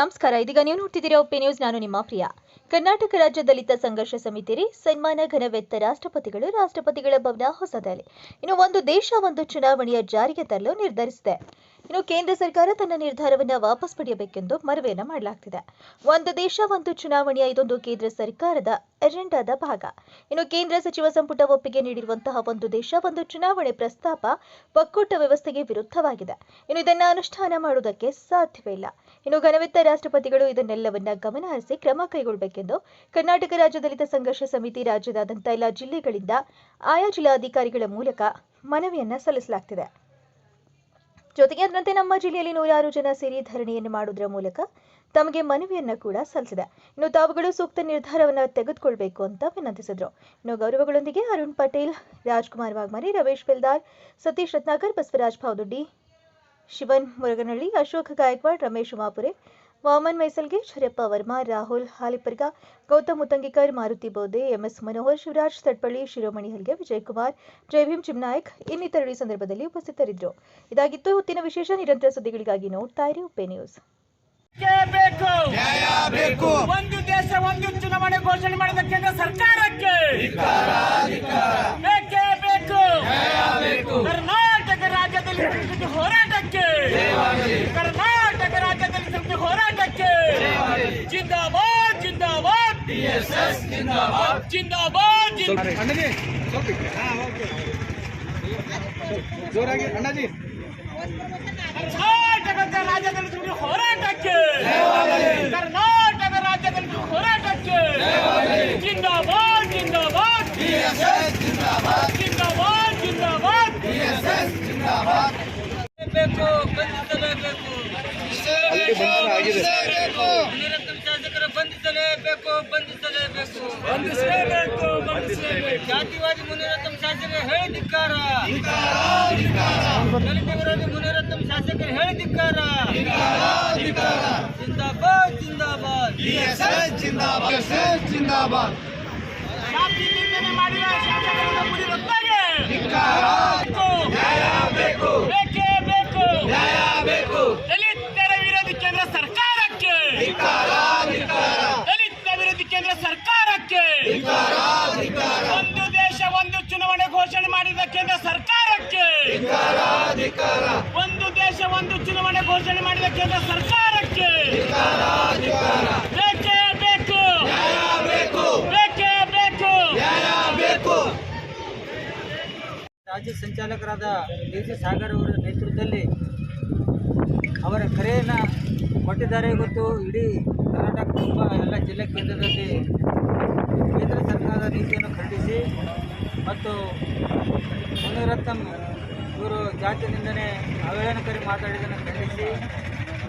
ನಮಸ್ಕಾರ. ಇದೀಗ ನೀವು ನೋಡ್ತಿದ್ದೀರಾ ಒಪ್ಪೆ ನ್ಯೂಸ್. ನಾನು ನಿಮ್ಮ ಪ್ರಿಯ. ಕರ್ನಾಟಕ ರಾಜ್ಯ ದಲಿತ ಸಂಘರ್ಷ ಸಮಿತಿ ರೀ ಸನ್ಮಾನ, ಘನವೆತ್ತ ರಾಷ್ಟ್ರಪತಿಗಳು, ರಾಷ್ಟ್ರಪತಿಗಳ ಭವನ ಹೊಸದಲ್ಲಿ ಇನ್ನು ಒಂದು ದೇಶ, ಒಂದು ಚುನಾವಣೆಯ ಜಾರಿಗೆ ತರಲು ನಿರ್ಧರಿಸಿದೆ. ಇನ್ನು ಕೇಂದ್ರ ಸರ್ಕಾರ ತನ್ನ ನಿರ್ಧಾರವನ್ನು ವಾಪಸ್ ಪಡೆಯಬೇಕೆಂದು ಮನವಿಯನ್ನು ಮಾಡಲಾಗ್ತಿದೆ. ಒಂದು ದೇಶ, ಒಂದು ಚುನಾವಣೆಯ ಇದೊಂದು ಕೇಂದ್ರ ಸರ್ಕಾರದ ಅಜೆಂಡಾದ ಭಾಗ. ಇನ್ನು ಕೇಂದ್ರ ಸಚಿವ ಸಂಪುಟ ಒಪ್ಪಿಗೆ ನೀಡಿರುವಂತಹ ಒಂದು ದೇಶ, ಒಂದು ಚುನಾವಣೆ ಪ್ರಸ್ತಾಪ ಒಕ್ಕೂಟ ವ್ಯವಸ್ಥೆಗೆ ವಿರುದ್ಧವಾಗಿದೆ. ಇನ್ನು ಇದನ್ನು ಅನುಷ್ಠಾನ ಮಾಡುವುದಕ್ಕೆ ಸಾಧ್ಯವೇ ಇಲ್ಲ. ಇನ್ನು ಘನವಿತ್ತ ರಾಷ್ಟ್ರಪತಿಗಳು ಇದನ್ನೆಲ್ಲವನ್ನ ಗಮನ ಹರಿಸಿ ಕ್ರಮ ಕೈಗೊಳ್ಳಬೇಕೆಂದು ಕರ್ನಾಟಕ ರಾಜ್ಯ ದಲಿತ ಸಂಘರ್ಷ ಸಮಿತಿ ರಾಜ್ಯದಾದ್ಯಂತ ಎಲ್ಲ ಜಿಲ್ಲೆಗಳಿಂದ ಆಯಾ ಜಿಲ್ಲಾಧಿಕಾರಿಗಳ ಮೂಲಕ ಮನವಿಯನ್ನ ಸಲ್ಲಿಸಲಾಗ್ತಿದೆ. ಜೊತೆಗೆ ಅದರಂತೆ ನಮ್ಮ ಜಿಲ್ಲೆಯಲ್ಲಿ ನೂರಾರು ಜನ ಸೇರಿ ಧರಣಿಯನ್ನು ಮಾಡುವುದರ ಮೂಲಕ ತಮಗೆ ಮನವಿಯನ್ನ ಕೂಡ ಸಲ್ಲಿಸಿದೆ. ಇನ್ನು ತಾವುಗಳು ಸೂಕ್ತ ನಿರ್ಧಾರವನ್ನು ತೆಗೆದುಕೊಳ್ಬೇಕು ಅಂತ ವಿನಂತಿಸಿದ್ರು. ಇನ್ನು ಗೌರವಗಳೊಂದಿಗೆ ಅರುಣ್ ಪಟೇಲ್, ರಾಜ್ಕುಮಾರ್ ವಾಗ್ಮರಿ, ರಮೇಶ್ ಬೆಲ್ದಾರ್, ಸತೀಶ್ ರತ್ನಾಕರ್, ಬಸವರಾಜ್ ಭಾವದೊಡ್ಡಿ, ಶಿವನ್ ಮುರುಗನಹಳ್ಳಿ ಅಶೋಕ್ ಗಾಯಕ್ವಾಡ್, ರಮೇಶ್ ಉಮಾಪುರೆ ವಾಮನ್ ಮೈಸಲ್ಗೆ ಶರಪ್ಪ ವರ್ಮಾ ರಾಹುಲ್ ಹಾಲಿಪರ್ಗ ಗೌತಮ್ ಉತ್ತಂಗಿಕರ್ ಮಾರುತಿ ಬೋದೆ ಎಂಎಸ್ ಮನೋಹರ್ ಶಿವರಾಜ್ ತಟ್ಪಳ್ಳಿ ಶಿರೋಮಣಿ ಹಲ್ಗೆ ವಿಜಯಕುಮಾರ್ ಜಯಭೀಮ್ ಚಿಮ್ನಾಯಕ್ ಇನ್ನಿತರರು ಈ ಸಂದರ್ಭದಲ್ಲಿ ಉಪಸ್ಥಿತರಿದ್ದರು. ಇದಾಗಿತ್ತು ಹೊತ್ತಿನ ವಿಶೇಷ ನಿರಂತರ ಸುದ್ದಿಗಳಿಗಾಗಿ ನೋಡ್ತಾ ಇರಿ ಉಪ್ಪೆ ನ್ಯೂಸ್. ಒಂದು ದೇಶ ಒಂದು ಚುನಾವಣೆ ಘೋಷಣೆ ಮಾಡಿದ ಕೇಂದ್ರ ಸರ್ಕಾರಕ್ಕೆ! ಬೇಕೇ? ಬೇಕು! ಕರ್ನಾಟಕ ರಾಜ್ಯದಲ್ಲಿ ಹೋರಾಟಕ್ಕೆ! आरएसएस जिंदाबाद। जिंदाबाद अण्णा जी हाँ, ज़ोर आगे अंडा जी ಶಾಸಕರ ಬಂಧಿಸಲೇಬೇಕು ಬಂಧಿಸಲೇಬೇಕು ಬಂಧಿಸಲೇಬೇಕು ಬಂಧಿಸಲೇಬೇಕು ಜಾತಿವಾದಿ ಮುನಿರತ್ನ ಶಾಸಕರು ಹೇಳಿದಿಕ್ಕಾರ ದಲಿತ ವಿರೋಧಿ ಮುನಿರತ್ನ ಶಾಸಕರು ಹೇಳಿದಿಕ್ಕಾರ ಜಿಂದಾಬಾದ್ ಜಿಂದಾಬಾದ್ ಜಿಂದಾಬಾದ್ ಜಿಂದಾಬಾದ್ ಜಾತಿ ನಿಂದನೆ ಮಾಡಿದ ಶಾಸಕರನ್ನ ಮುನಿರತ್ನಗೆ ಬೇಕು ಬೇಕೇ ಬೇಕು ಬೇಕು ದಲಿತ ಅಭಿವೃದ್ಧಿ ಕೇಂದ್ರ ಸರ್ಕಾರಕ್ಕೆ. ಒಂದು ದೇಶ ಒಂದು ಚುನಾವಣೆ ಘೋಷಣೆ ಮಾಡಿದ ಕೇಂದ್ರ ಸರ್ಕಾರಕ್ಕೆ. ಒಂದು ದೇಶ ಒಂದು ಚುನಾವಣೆ ಘೋಷಣೆ ಮಾಡಿದ ಕೇಂದ್ರ ಸರ್ಕಾರಕ್ಕೆ. ಬೇಕೇ ಬೇಕು. ಬೇಕೇ ಬೇಕು. ಬೇಕು ರಾಜ್ಯ ಸಂಚಾಲಕರಾದ ಡಿ ಸಿ ಸಾಗರ್ ಅವರ ನೇತೃತ್ವದಲ್ಲಿ ಅವರ ಕರೆಯನ್ನು ಕೊಟ್ಟಿದ್ದಾರೆ ಇವತ್ತು ಇಡೀ ಕರ್ನಾಟಕ ತುಂಬ ಎಲ್ಲ ಜಿಲ್ಲೆ ಕೇಂದ್ರದಲ್ಲಿ ಕೇಂದ್ರ ಸರ್ಕಾರದ ನೀತಿಯನ್ನು ಖಂಡಿಸಿ ಮತ್ತು ಮುನಿರತ್ನಂ ಇವರು ಜಾತಿ ನಿಂದನೆ ಅವಹೇಳನಕಾರಿ ಮಾತಾಡಿದ್ದನ್ನು ಖಂಡಿಸಿ,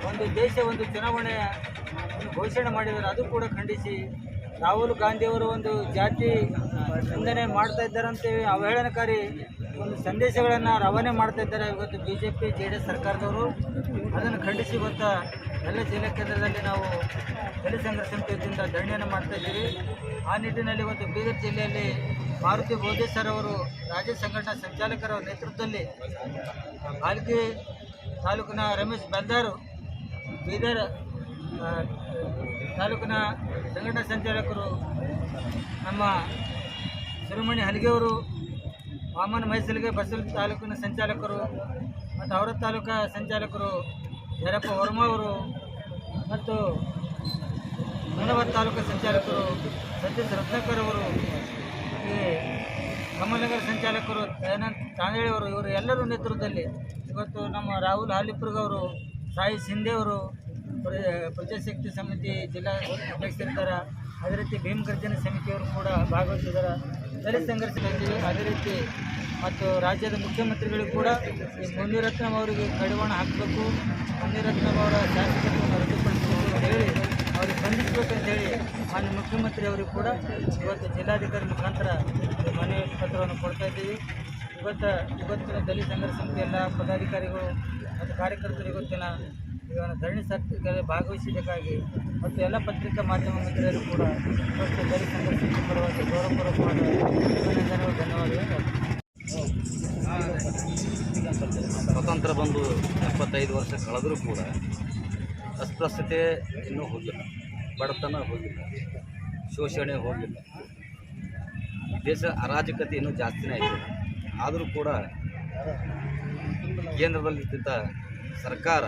ಒಂದು ದೇಶ, ಒಂದು ಚುನಾವಣೆ ಘೋಷಣೆ ಮಾಡಿದ್ದಾರೆ, ಅದು ಕೂಡ ಖಂಡಿಸಿ, ರಾಹುಲ್ ಗಾಂಧಿಯವರು ಒಂದು ಜಾತಿ ನಿಂದನೆ ಮಾಡ್ತಾ ಇದ್ದಾರಂತೆ ಅವಹೇಳನಕಾರಿ ಒಂದು ಸಂದೇಶಗಳನ್ನು ರವಾನೆ ಮಾಡ್ತಾ ಇದ್ದಾರೆ ಇವತ್ತು B J P J D S ಸರ್ಕಾರದವರು. ಅದನ್ನು ಖಂಡಿಸಿ ಇವತ್ತು ಎಲ್ಲ ಜಿಲ್ಲಾ ಕೇಂದ್ರದಲ್ಲಿ ನಾವು ದಲಿತ ಸಂಘರ್ಷ ಸಮಿತಿಯಿಂದ ಧರಣಿಯನ್ನು ಮಾಡ್ತಾ ಇದ್ದೀವಿ. ಆ ನಿಟ್ಟಿನಲ್ಲಿ ಒಂದು ಬೀದರ್ ಜಿಲ್ಲೆಯಲ್ಲಿ ಮಾರುತಿ ಬೋಧಿ ಅವರು ರಾಜ್ಯ ಸಂಘಟನಾ ಸಂಚಾಲಕರ ನೇತೃತ್ವದಲ್ಲಿ ಬಾಲ್ಕಿ ತಾಲೂಕಿನ ರಮೇಶ್ ಬಂದಾರು, ಬೀದರ್ ತಾಲೂಕಿನ ಸಂಘಟನಾ ಸಂಚಾಲಕರು ನಮ್ಮ ಶಿರೋಮಣಿ ಹಲಿಗೆಯವರು ವಾಮನ ಮೈಸೂರಿಗೆ ಬಸಲ್ ತಾಲೂಕಿನ ಸಂಚಾಲಕರು ಮತ್ತು ಅವರ ತಾಲೂಕ ಸಂಚಾಲಕರು ಯರಪ್ಪ ವರ್ಮಾ ಅವರು ಮತ್ತು ಹುಣವರ್ ತಾಲೂಕು ಸಂಚಾಲಕರು ಸತೀಶ್ ರತ್ನಕರ್ ಅವರು, ಈ ಕಮಲನಗರ ಸಂಚಾಲಕರು ದಯಾನಂದ್ ತಾಂದೇಳಿ ಅವರು, ಇವರು ಎಲ್ಲರ ನೇತೃತ್ವದಲ್ಲಿ ಇವತ್ತು ನಮ್ಮ ರಾಹುಲ್ ಹಾಲಿಪುರ್ಗ್ ಅವರು, ಸಾಯಿ ಸಿಂಧೆ ಅವರು ಪ್ರ- ಪ್ರಜಾಶಕ್ತಿ ಸಮಿತಿ ಜಿಲ್ಲಾ ಅಧ್ಯಕ್ಷರಿದ್ದಾರೆ. ಅದೇ ರೀತಿ ಭೀಮ್ ಗರ್ಜನ ಸಮಿತಿಯವರು ಕೂಡ ಭಾಗವಹಿಸಿದ್ದಾರೆ. ದಲಿತ ಸಂಘರ್ಷದಲ್ಲಿ ಅದೇ ರೀತಿ ಮತ್ತು ರಾಜ್ಯದ ಮುಖ್ಯಮಂತ್ರಿಗಳಿಗೂ ಕೂಡ ಈ ಮುನಿರತ್ನಂ ಅವರಿಗೆ ಕಡಿವಾಣ ಹಾಕಬೇಕು, ಮುನಿರತ್ನಂ ಅವರ ಶಾಸಕತ್ವವನ್ನು ರದ್ದುಪಡಿಸಬೇಕು ಅಂತ ಹೇಳಿ ಅವ್ರಿಗೆ ಬಂಧಿಸಬೇಕಂತ ಹೇಳಿ ಮಾನ್ಯ ಮುಖ್ಯಮಂತ್ರಿ ಅವರಿಗೆ ಕೂಡ ಇವತ್ತು ಜಿಲ್ಲಾಧಿಕಾರಿ ಮುಖಾಂತರ ಮನವಿ ಪತ್ರವನ್ನು ಕೊಡ್ತಾ ಇದ್ದೀವಿ. ಇವತ್ತು ಇವತ್ತಿನ ದಲಿತ ಸಂಘರ್ಷ ಸಮಿತಿ ಎಲ್ಲ ಪದಾಧಿಕಾರಿಗಳು ಮತ್ತು ಕಾರ್ಯಕರ್ತರು ಇವತ್ತಿನ ಇವನ ಧರಣಿ ಸತ್ಯದಲ್ಲಿ ಭಾಗವಹಿಸಿದ್ದಕ್ಕಾಗಿ ಮತ್ತು ಎಲ್ಲ ಪತ್ರಿಕಾ ಮಾಧ್ಯಮ ಮಿತ್ರರು ಕೂಡ ಜನ ದಲಿತ ಸಂಘರ್ಷ ಪರವಾಗಿ ಅಭಿನಂದನೆಗಳು, ಧನ್ಯವಾದಗಳು ಸ್ವತಂತ್ರ ಬಂದು ಎಪ್ಪತ್ತೈದು ವರ್ಷ ಕಳೆದರೂ ಕೂಡ ಅಸ್ಪೃಶ್ಯತೆ ಇನ್ನೂ ಹೋಗಿಲ್ಲ. ಬಡತನ ಹೋಗಿಲ್ಲ. ಶೋಷಣೆ ಹೋಗಿಲ್ಲ. ದೇಶ ಅರಾಜಕತೆ ಇನ್ನೂ ಜಾಸ್ತಿನೇ ಆಗಿದೆ ಆದರೂ ಕೂಡ ಕೇಂದ್ರದಲ್ಲಿದ್ದಂಥ ಸರ್ಕಾರ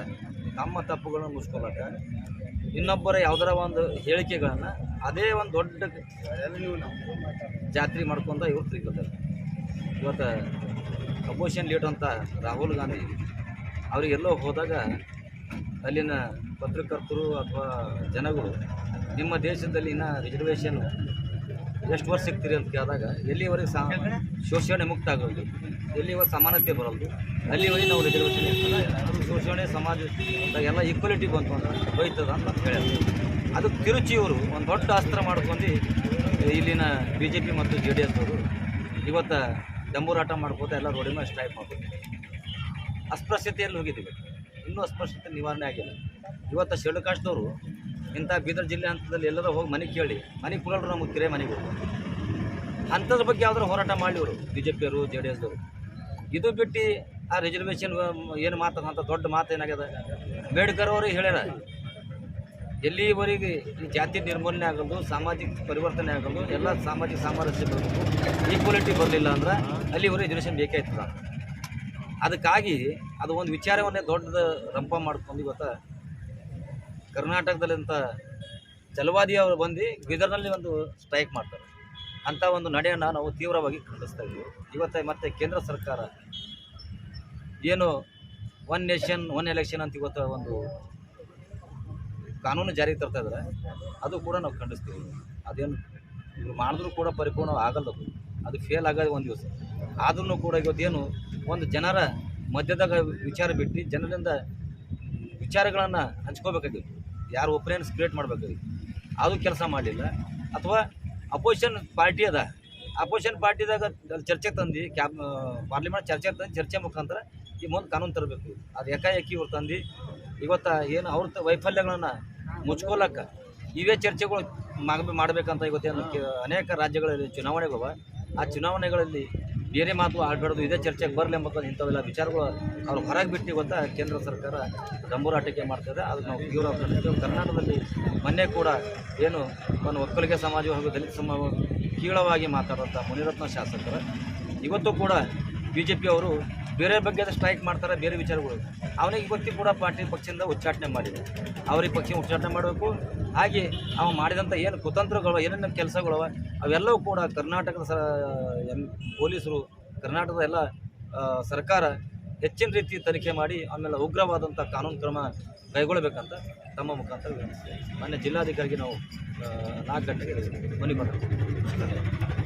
ತಮ್ಮ ತಪ್ಪುಗಳನ್ನು ಮುಚ್ಕೊಳ್ಳಕ ಇನ್ನೊಬ್ಬರ ಯಾವುದರ ಒಂದು ಹೇಳಿಕೆಗಳನ್ನು ಅದೇ ಒಂದು ದೊಡ್ಡ ಜಾತ್ರೆ ಮಾಡ್ಕೊಂತ ಇವ್ರು ತಿಳ್ಕೊತಾರೆ. ಇವತ್ತು ಅಪೋಷನ್ ಲೀಡರ್ ಅಂತ ರಾಹುಲ್ ಗಾಂಧಿ ಅವರಿಗೆಲ್ಲೋ ಹೋದಾಗ ಅಲ್ಲಿನ ಪತ್ರಕರ್ತರು ಅಥವಾ ಜನಗಳು ನಿಮ್ಮ ದೇಶದಲ್ಲಿ ಇನ್ನು ರಿಸರ್ವೇಷನ್ ಎಷ್ಟು ವರ್ಷ ಸಿಗ್ತೀರಿ ಅಂತ ಕೇಳಿದಾಗ ಎಲ್ಲಿವರೆಗೆ ಸಾ ಶೋಷಣೆ ಮುಕ್ತ ಆಗೋದು ಎಲ್ಲಿವರೆಗೆ ಸಮಾನತೆ ಬರೋದು ಅಲ್ಲಿವರೆಗೆ ನಾವು ರಿಸರ್ವೇಷನ್ ಇರ್ತದೆ ಶೋಷಣೆ, ಸಮಾಜ ಎಲ್ಲ ಈಕ್ವಾಲಿಟಿ ಬಂತು ಅಂತ ಹೋಯ್ತದ ಅಂತ ಹೇಳಿದ್ರು ಅದು ತಿರುಚಿ ಇವರು ಒಂದು ದೊಡ್ಡ ಅಸ್ತ್ರ ಮಾಡ್ಕೊಂಡು ಇಲ್ಲಿನ ಬಿ ಜೆ ಪಿ ಮತ್ತು ಜೆ ಡಿ ಎಸ್ ಅವರು ಇವತ್ತು ಡಂಬೂರಾಟ ಮಾಡ್ಕೋತಾ ಎಲ್ಲ ರೋಡಿನ ಸ್ಟ್ರೈಕ್ ಮಾಡ್ಬೋದು ಅಸ್ಪೃಶ್ಯತೆಯಲ್ಲಿ ಹೋಗಿದ್ದೀವಿ. ಇನ್ನೂ ಅಸ್ಪೃಶ್ಯತೆ ನಿವಾರಣೆ ಆಗಿಲ್ಲ. ಇವತ್ತು ಶೆಡ್ಯೂಲ್ ಇಂಥ ಬೀದರ್ ಜಿಲ್ಲೆ ಹಂತದಲ್ಲಿ ಎಲ್ಲರೂ ಹೋಗಿ ಮನೆ ಕೇಳಿ, ಮನೆ ಕೊಡಲ್ರು ನಮಗೆ ಕಿರೆ ಮನೆಗೆ ಅಂಥದ್ರ ಬಗ್ಗೆ ಯಾವ್ದಾರು ಹೋರಾಟ ಮಾಡಲಿ ಅವರು ಬಿ ಜೆ ಪಿಯವರು ಜೆ ಡಿ ಎಸ್ದವರು ಇದು ಬಿಟ್ಟು ಆ ರಿಸರ್ವೇಷನ್ ಏನು ಮಾತದ ಅಂತ ದೊಡ್ಡ ಮಾತು ಏನಾಗ್ಯದ? ಅಂಬೇಡ್ಕರ್ ಅವರು ಹೇಳ್ಯಾರ. ಎಲ್ಲಿವರೆಗೆ ಈ ಜಾತಿ ನಿರ್ಮೂಲನೆ ಆಗೋದು ಸಾಮಾಜಿಕ ಪರಿವರ್ತನೆ ಆಗೋದು ಎಲ್ಲ ಸಾಮಾಜಿಕ ಸಾಮರಸ್ಯ ಬರಬೇಕು ಈಕ್ವಾಲಿಟಿ ಬರಲಿಲ್ಲ ಅಂದ್ರೆ ಅಲ್ಲಿವರೆಗೆ ರಿಸರ್ವೇಷನ್ ಬೇಕಾಯ್ತದ ಅದಕ್ಕಾಗಿ ಅದು ಒಂದು ವಿಚಾರವನ್ನೇ ದೊಡ್ಡದ ರಂಪ ಮಾಡ್ಕೊಂಡು ಇವತ್ತು ಕರ್ನಾಟಕದಲ್ಲಿಂತ ಚಲವಾದಿ ಅವರು ಬಂದು ಬೀದರ್ನಲ್ಲಿ ಒಂದು ಸ್ಟ್ರೈಕ್ ಮಾಡ್ತಾರೆ. ಅಂಥ ಒಂದು ನಡೆಯನ್ನು ನಾವು ತೀವ್ರವಾಗಿ ಖಂಡಿಸ್ತಾ ಇದ್ದೀವಿ. ಇವತ್ತು ಮತ್ತೆ ಕೇಂದ್ರ ಸರ್ಕಾರ ಏನು ಒನ್ ನೇಷನ್ ಒನ್ ಎಲೆಕ್ಷನ್ ಅಂತ ಇವತ್ತು ಒಂದು ಕಾನೂನು ಜಾರಿಗೆ ತರ್ತಾ ಇದ್ದಾರೆ ಅದು ಕೂಡ ನಾವು ಖಂಡಿಸ್ತೀವಿ. ಅದೇನು ಇವ್ರು ಮಾಡಿದ್ರೂ ಕೂಡ ಪರಿಪೂರ್ಣ ಆಗಲ್ಲ ಅದು. ಫೇಲ್ ಆಗೋದು ಒಂದು ದಿವಸ. ಆದ್ರೂ ಕೂಡ ಇವತ್ತೇನು ಒಂದು ಜನರ ಮಧ್ಯದಾಗ ವಿಚಾರ ಬಿಟ್ಟು ಜನರಿಂದ ವಿಚಾರಗಳನ್ನು ಹಂಚ್ಕೋಬೇಕಾಗಿತ್ತು. ಯಾರು ಒಪಿನಿಯನ್ಸ್ ಕ್ರಿಯೇಟ್ ಮಾಡಬೇಕಾಗಿತ್ತು. ಅದು ಕೆಲಸ ಮಾಡಲಿಲ್ಲ. ಅಥವಾ ಅಪೋಸಿಷನ್ ಪಾರ್ಟಿ ಅದ. ಅಪೋಸಿಷನ್ ಪಾರ್ಟಿದಾಗ ಚರ್ಚೆ ತಂದು ಕ್ಯಾಬ್ ಪಾರ್ಲಿಮೆಂಟ್ ಚರ್ಚೆ ತಂದು ಚರ್ಚೆ ಮುಖಾಂತರ ಈ ಮುಂದೆ ಕಾನೂನು ತರಬೇಕು. ಅದು ಏಕಾಏಕಿ ಇವ್ರು ತಂದು ಇವತ್ತು ಏನು ಅವ್ರ ವೈಫಲ್ಯಗಳನ್ನು ಮುಚ್ಕೊಳಕ್ಕೆ ಇವೇ ಚರ್ಚೆಗಳು ಮಾಗ ಮಾಡಬೇಕಂತ ಇವತ್ತೇನು ಅನೇಕ ರಾಜ್ಯಗಳಲ್ಲಿ ಚುನಾವಣೆಗಳವ. ಆ ಚುನಾವಣೆಗಳಲ್ಲಿ ಬೇರೆ ಮಾತು ಆಡಬಾರ್ದು, ಇದೇ ಚರ್ಚೆಗೆ ಬರಲಿ ಎಂಬ ಇಂಥವೆಲ್ಲ ವಿಚಾರಗಳು ಅವ್ರು ಹೊರಗೆ ಬಿಟ್ಟು ಇವತ್ತು ಕೇಂದ್ರ ಸರ್ಕಾರ ಡಂಬೂರಾಟಿಕೆ ಮಾಡ್ತದೆ. ಅದು ನಾವು ತೀವ್ರ. ಕರ್ನಾಟಕದಲ್ಲಿ ಮೊನ್ನೆ ಕೂಡ ಏನು ಒಂದು ಒಕ್ಕಲಿಗೆ ಸಮಾಜ ಹಾಗೂ ದಲಿತ ಸಮಾಜ ಕೀಳವಾಗಿ ಮಾತಾಡುವಂಥ ಮುನಿರತ್ನ ಶಾಸಕರು. ಇವತ್ತು ಕೂಡ ಬಿ ಜೆ ಪಿ ಅವರು ಬೇರೆ ಬಗ್ಗೆ ಸ್ಟ್ರೈಕ್ ಮಾಡ್ತಾರೆ, ಬೇರೆ ವಿಚಾರಗಳು. ಅವನಿಗೆ ಇವತ್ತಿ ಕೂಡ ಪಾರ್ಟಿ ಪಕ್ಷದಿಂದ ಉಚ್ಚಾಟನೆ ಮಾಡಿದೆ ಅವ್ರಿಗೆ ಪಕ್ಷ ಉಚ್ಚಾಟನೆ ಮಾಡಬೇಕು. ಹಾಗೆ ಅವ ಮಾಡಿದಂಥ ಏನು ಕುತಂತ್ರಗಳು ಏನೇನು ಕೆಲಸಗಳವ, ಅವೆಲ್ಲವೂ ಕೂಡ ಕರ್ನಾಟಕದ ಸ ಪೊಲೀಸರು, ಕರ್ನಾಟಕದ ಎಲ್ಲ ಸರ್ಕಾರ ಹೆಚ್ಚಿನ ರೀತಿ ತನಿಖೆ ಮಾಡಿ ಆಮೇಲೆ ಉಗ್ರವಾದಂಥ ಕಾನೂನು ಕ್ರಮ ಕೈಗೊಳ್ಳಬೇಕಂತ ತಮ್ಮ ಮುಖಾಂತರ ವಿನಂತಿಸ್ತೇವೆ ಮೊನ್ನೆ ಜಿಲ್ಲಾಧಿಕಾರಿಗೆ ನಾವು ನಾಲ್ಕು ಗಂಟೆಗೆ ಮನವಿ ಮಾಡ್ತೀವಿ